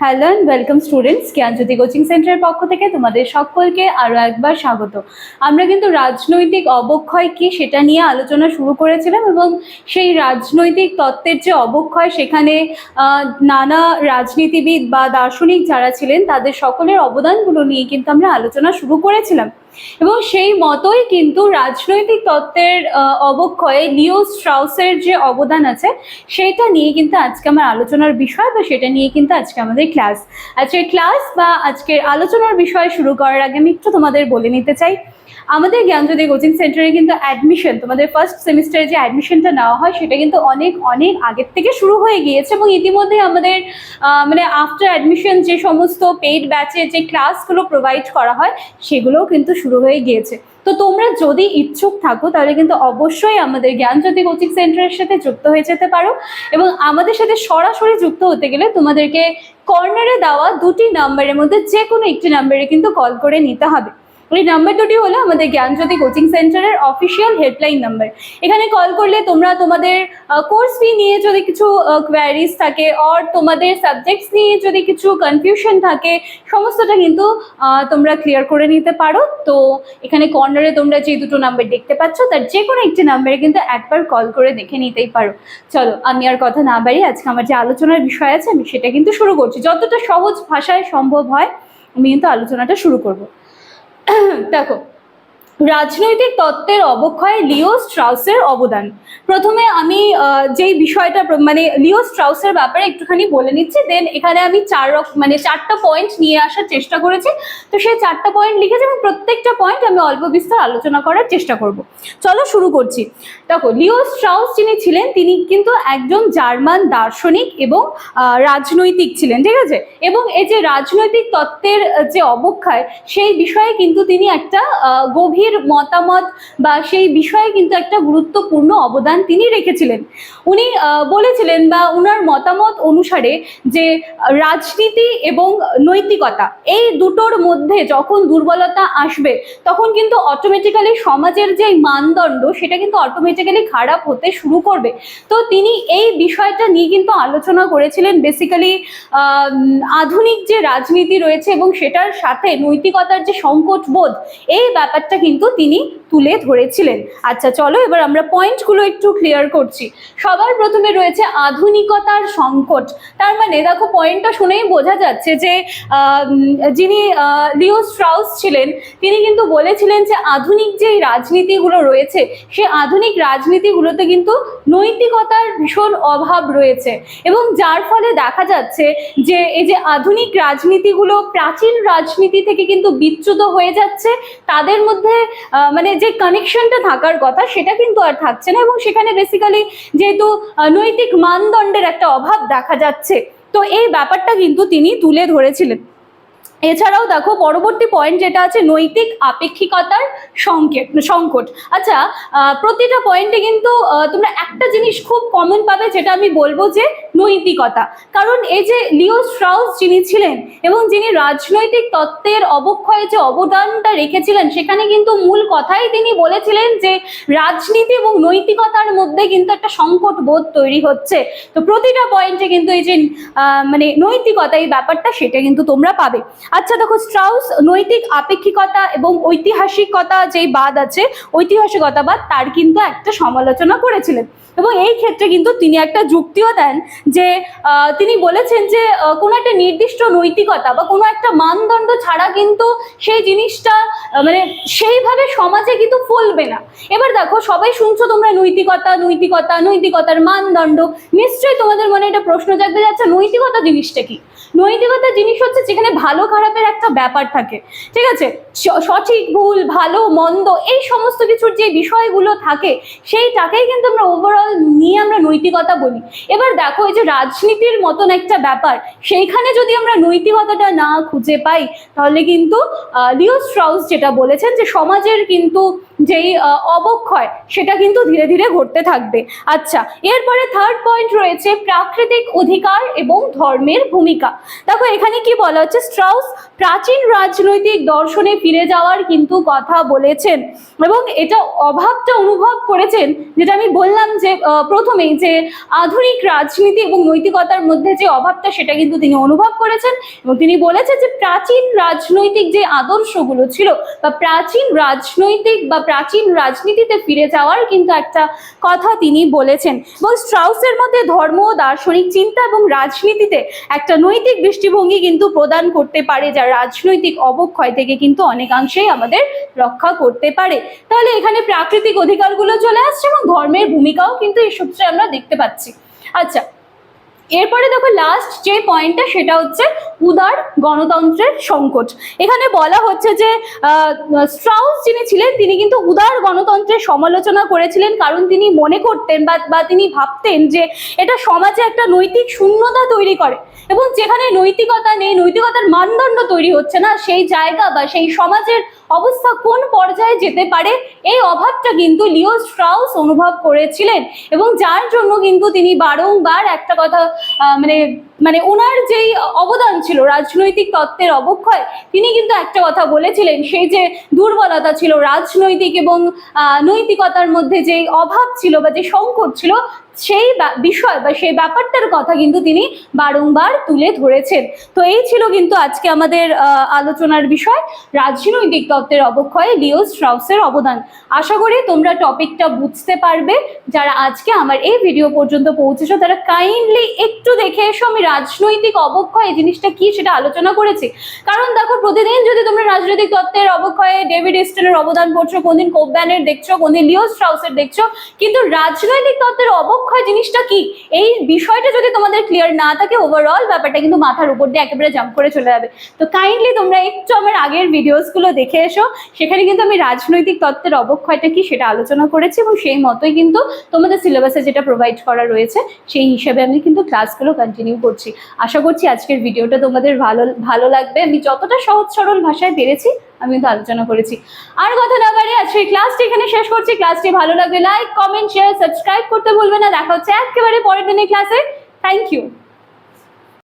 Hello and welcome students Gyanjyoti coaching সেন্টারের পক্ষ থেকে তোমাদের সকলকে আরও একবার স্বাগত। আমরা কিন্তু রাজনৈতিক অবক্ষয় কি সেটা নিয়ে আলোচনা শুরু করেছিলাম এবং সেই রাজনৈতিক তত্ত্বের যে অবক্ষয় সেখানে নানা রাজনীতিবিদ বা দার্শনিক যারা ছিলেন তাদের সকলের অবদানগুলো নিয়ে কিন্তু আমরা আলোচনা শুরু করেছিলাম। এবং সেই মতোই কিন্তু রাজনৈতিক তত্ত্বের অবক্ষয়ে লিও স্ট্রাউসের যে অবদান আছে সেটা নিয়ে কিন্তু আজকে আমার আলোচনার বিষয় বা সেটা নিয়ে কিন্তু আজকে আমাদের ক্লাস। আজকের ক্লাস বা আজকের আলোচনার বিষয় শুরু করার আগে আমি একটু তোমাদের বলে নিতে চাই আমাদের জ্ঞানজ্যোতি কোচিং সেন্টারে কিন্তু অ্যাডমিশন তোমাদের ফার্স্ট সেমিস্টারে যে অ্যাডমিশনটা নেওয়া হয়, সেটা কিন্তু অনেক অনেক আগের থেকে শুরু হয়ে গিয়েছে এবং ইতিমধ্যে আমাদের মানে আফটার অ্যাডমিশন যে সমস্ত পেইড ব্যাচের যে ক্লাসগুলো প্রোভাইড করা হয়, সেগুলোও কিন্তু শুরু হয়ে গিয়েছে। তো তোমরা যদি ইচ্ছুক থাকো, তাহলে কিন্তু অবশ্যই আমাদের জ্ঞানজ্যোতি কোচিং সেন্টারের সাথে যুক্ত হয়ে যেতে পারো এবং আমাদের সাথে সরাসরি যুক্ত হতে গেলে তোমাদেরকে কর্নারে দেওয়া দুটি নাম্বারের মধ্যে যে কোনো একটি নাম্বারে কিন্তু কল করে নিতে হবে। এই নাম্বার দুটি হলো আমাদের জ্ঞানজ্যোতি কোচিং সেন্টারের অফিসিয়াল হেল্পলাইন নাম্বার এখানে কল করলে তোমরা তোমাদের কোর্স ফি নিয়ে যদি কিছু কোয়ারিজ থাকে অর তোমাদের সাবজেক্টস নিয়ে যদি কিছু কনফিউশন থাকে, সমস্তটা কিন্তু তোমরা ক্লিয়ার করে নিতে পারো। তো এখানে কর্নারে তোমরা যে দুটো নাম্বার দেখতে পাচ্ছ, তার যে কোনো একটি নাম্বারে কিন্তু একবার কল করে দেখে নিতেই পারো। চলো, আমি আর কথা না বাড়ি আজকে আমার যে আলোচনার বিষয় আছে, আমি সেটা কিন্তু শুরু করছি। যতটা সহজ ভাষায় সম্ভব হয়, আমি কিন্তু আলোচনাটা শুরু করব। দেখো রাজনৈতিক তত্ত্বের অবক্ষয়ে লিও স্ট্রাউসের অবদান। প্রথমে আমি যেই বিষয়টা মানে লিও স্ট্রাউসের ব্যাপারে একটুখানি বলে নিচ্ছি দেন এখানে আমি চার মানে চারটা পয়েন্ট নিয়ে আসার চেষ্টা করেছি। তো সেই চারটা পয়েন্ট লিখেছি এবং প্রত্যেকটা পয়েন্ট আমি অল্প বিস্তর আলোচনা করার চেষ্টা করব। চলো শুরু করছি। দেখো, লিও স্ট্রাউস যিনি ছিলেন, তিনি কিন্তু একজন জার্মান দার্শনিক এবং রাজনৈতিক ছিলেন, ঠিক আছে? এবং এই যে রাজনৈতিক তত্ত্বের যে অবক্ষয়, সেই বিষয়ে কিন্তু তিনি একটা গভীর মতামত বা সেই বিষয়ে কিন্তু একটা গুরুত্বপূর্ণ অবদান তিনি রেখেছিলেন। উনি বলেছিলেন বা ওনার মতামত অনুসারে যে রাজনীতি এবং নৈতিকতা এই দুটোর মধ্যে যখন দুর্বলতা আসবে, তখন কিন্তু অটোমেটিক্যালি সমাজের যে মানদণ্ড সেটা কিন্তু অটোমেটিক্যালি খারাপ হতে শুরু করবে। তো তিনি এই বিষয়টা নিয়ে কিন্তু আলোচনা করেছিলেন। বেসিক্যালি আধুনিক যে রাজনীতি রয়েছে এবং সেটার সাথে নৈতিকতার যে সংকট বোধ এই ব্যাপারটা কিন্তু তিনি তুলে ধরেছিলেন। আচ্ছা চলো এবার আমরা পয়েন্টগুলো একটু ক্লিয়ার করছি। সবার প্রথমে রয়েছে আধুনিকতার সংকট। তার মানে দেখো পয়েন্টটা শুনেই বোঝা যাচ্ছে যে যিনি লিও স্ট্রাউস ছিলেন, তিনি কিন্তু বলেছিলেন যে আধুনিক যে রাজনীতিগুলো রয়েছে সে আধুনিক রাজনীতিগুলোতে কিন্তু নৈতিকতার ভীষণ অভাব রয়েছে। এবং যার ফলে দেখা যাচ্ছে যে, এই যে আধুনিক রাজনীতিগুলো প্রাচীন রাজনীতি থেকে কিন্তু বিচ্যুত হয়ে যাচ্ছে, তাদের মধ্যে মানে যে কানেকশনটা থাকার কথা, সেটা কিন্তু আর থাকছে না এবং সেখানে বেসিক্যালি যেহেতু নৈতিক মানদণ্ডের একটা অভাব দেখা যাচ্ছে। তো এই ব্যাপারটা কিন্তু তিনি তুলে ধরেছিলেন। এছাড়াও দেখো, পরবর্তী পয়েন্ট যেটা আছে, নৈতিক আপেক্ষিকতার সংকেত সংকট। আচ্ছা প্রতিটা পয়েন্টে কিন্তু তোমরা একটা জিনিস খুব কমন পাবে, যেটা আমি বলব যে নৈতিকতা। কারণ এই যে লিও স্ট্রাউস যিনি ছিলেন, এবং যিনি রাজনৈতিক তত্ত্বের অবক্ষয়ে যে অবদানটা রেখেছিলেন, সেখানে কিন্তু মূল কথাই তিনি বলেছিলেন যে রাজনীতি এবং নৈতিকতার মধ্যে কিন্তু একটা সংকট বোধ তৈরি হচ্ছে। তো প্রতিটা পয়েন্টে কিন্তু এই যে মানে নৈতিকতা, এই ব্যাপারটা সেটা কিন্তু তোমরা পাবে। আচ্ছা দেখো, স্ট্রাউস নৈতিক আপেক্ষিকতা এবং ঐতিহাসিকতা যেই বাদ আছে ঐতিহাসিকতাবাদ তার কিন্তু একটা সমালোচনা করেছিলেন। এবং এই ক্ষেত্রে কিন্তু তিনি একটা যুক্তিও দেন যে তিনি বলেছেন যে কোনো একটা নির্দিষ্ট নৈতিকতা বা কোনো একটা মানদণ্ড ছাড়া কিন্তু সেই জিনিসটা মানে সেইভাবে সমাজে কিন্তু ফলবে না। এবার দেখো, সবাই শুনছো তোমরা নৈতিকতা নৈতিকতা, নৈতিকতার মানদণ্ড। নিশ্চয়ই তোমাদের মনে একটা প্রশ্ন জাগতে যাচ্ছে, নৈতিকতা জিনিসটা কি? নৈতিকতা জিনিস হচ্ছে যেখানে ভালো খারাপের একটা ব্যাপার থাকে। ঠিক আছে? সঠিক ভুল, ভালো, মন্দ, এই সমস্ত কিছুর যে বিষয়গুলো থাকে, সেইটাকেই কিন্তু আমরা ওভারঅল নিয়ে আমরা নৈতিকতা বলি। এবার দেখো, এই যে রাজনীতির মতন একটা ব্যাপার, সেইখানে যদি আমরা নৈতিকতাটা না খুঁজে পাই, তাহলে কিন্তু লিও স্ট্রাউস যেটা বলেছেন যে সমাজের কিন্তু যেই অবক্ষয়, সেটা কিন্তু ধীরে ধীরে ঘটতে থাকবে। আচ্ছা এরপরে থার্ড পয়েন্ট রয়েছে প্রাকৃতিক অধিকার এবং ধর্মের ভূমিকা। দেখো, এখানে কি বলা হচ্ছে? স্ট্রাউস প্রাচীন রাজনৈতিক দর্শনে ফিরে যাওয়ার কিন্তু কথা বলেছেন এবং এটা অভাবটা অনুভব করেছেন, যেটা আমি বললাম যে প্রথমেই যে আধুনিক রাজনীতি এবং নৈতিকতার মধ্যে যে অভাবটা, সেটা কিন্তু তিনি অনুভব করেছেন এবং তিনি বলেছেন যে প্রাচীন রাজনৈতিক যে আদর্শগুলো ছিল বা প্রাচীন রাজনৈতিক বা প্রাচীন রাজনীতিতে ফিরে যাওয়ার কিন্তু একটা কথা তিনি বলেছেন। এবং স্ট্রাউসের মধ্যে ধর্ম, দার্শনিক চিন্তা এবং রাজনীতিতে একটা নৈতিক দৃষ্টিভঙ্গি কিন্তু প্রদান করতে পারে যা রাজনৈতিক অবক্ষয় থেকে কিন্তু অনেকাংশেই আমাদের রক্ষা করতে পারে। তাহলে এখানে প্রাকৃতিক অধিকারগুলো চলে আসছে এবং ধর্মের ভূমিকাও কিন্তু এই সূত্রে আমরা দেখতে পাচ্ছি। আচ্ছা এরপরে দেখো লাস্ট যে পয়েন্টটা সেটা হচ্ছে উদার গণতন্ত্রের সংকট। এখানে বলা হচ্ছে যে স্ট্রাউস যিনি ছিলেন, তিনি কিন্তু উদার গণতন্ত্রের সমালোচনা করেছিলেন, কারণ তিনি মনে করতেন বা তিনি ভাবতেন যে এটা সমাজে একটা নৈতিক শূন্যতা তৈরি করে। এবং যেখানে নৈতিকতা নেই, নৈতিকতার মানদণ্ড তৈরি হচ্ছে না, সেই জায়গা বা সেই সমাজের অবস্থা কোন পর্যায়ে যেতে পারে, এই অভাবটা কিন্তু লিও স্ট্রাউস অনুভব করেছিলেন। এবং যার জন্য কিন্তু তিনি বারংবার একটা কথা মানে মানে ওনার যেই অবদান ছিল, রাজনৈতিক তত্ত্বের অবক্ষয়, তিনি কিন্তু একটা কথা বলেছিলেন, সেই যে দুর্বলতা ছিল রাজনৈতিক এবং নৈতিকতার মধ্যে যে অভাব ছিল বা যে সংকট ছিল সেই বিষয় বা সেই ব্যাপারটার কথা কিন্তু তিনি বারংবার তুলে ধরেছেন। তো এই ছিল কিন্তু আজকে আমাদের আলোচনার বিষয়, রাজনৈতিক তত্ত্বের অবক্ষয়ে লিও স্ট্রাউসের অবদান। আশা করি তোমরা টপিকটা বুঝতে পারবে। যারা আজকে আমার এই ভিডিও পর্যন্ত পৌঁছেছো, তারা কাইন্ডলি একটু দেখে এসো আমি রাজনৈতিক অবক্ষয় এই জিনিসটা কি সেটা আলোচনা করেছি। কারণ দেখো, প্রতিদিন যদি তোমরা রাজনৈতিক তত্ত্বের অবক্ষয়ে, ডেভিড ইস্টনের অবদান পড়ছো, কোনদিন কোবব্যানের দেখছ, কোনদিন লিও স্ট্রাউসের দেখছ, কিন্তু রাজনৈতিক তত্ত্বের অবক্ষয় জিনিসটা কি? এই বিষয়টা যদি তোমাদের ক্লিয়ার না থাকে ওভারঅল ব্যাপারটা কিন্তু মাথার উপর দিয়ে একেবারে জাম্প করে চলে যাবে। তো কাইন্ডলি তোমরা একটু আগের ভিডিওসগুলো দেখে এসো। সেখানে কিন্তু আমি রাজনৈতিক তত্ত্বের অবক্ষয়টা কি সেটা আলোচনা করেছি এবং সেই মতোই কিন্তু তোমাদের সিলেবাসে যেটা প্রোভাইড করা রয়েছে, সেই হিসাবে আমি কিন্তু ক্লাসগুলো কন্টিনিউ করছি। আশা করছি আজকের ভিডিওটা তোমাদের ভালো ভালো লাগবে। আমি যতটা সহজ সরল ভাষায় পেরেছি, আমি কিন্তু আলোচনা করেছি। আর কথা না বাড়ি আজকে ক্লাসটি এখানে শেষ করছি। ক্লাসটি ভালো লাগবে লাইক কমেন্ট শেয়ার সাবস্ক্রাইব করতে ভুলবে না। দেখা হচ্ছে একেবারে পরের দিনের ক্লাসে থ্যাংক ইউ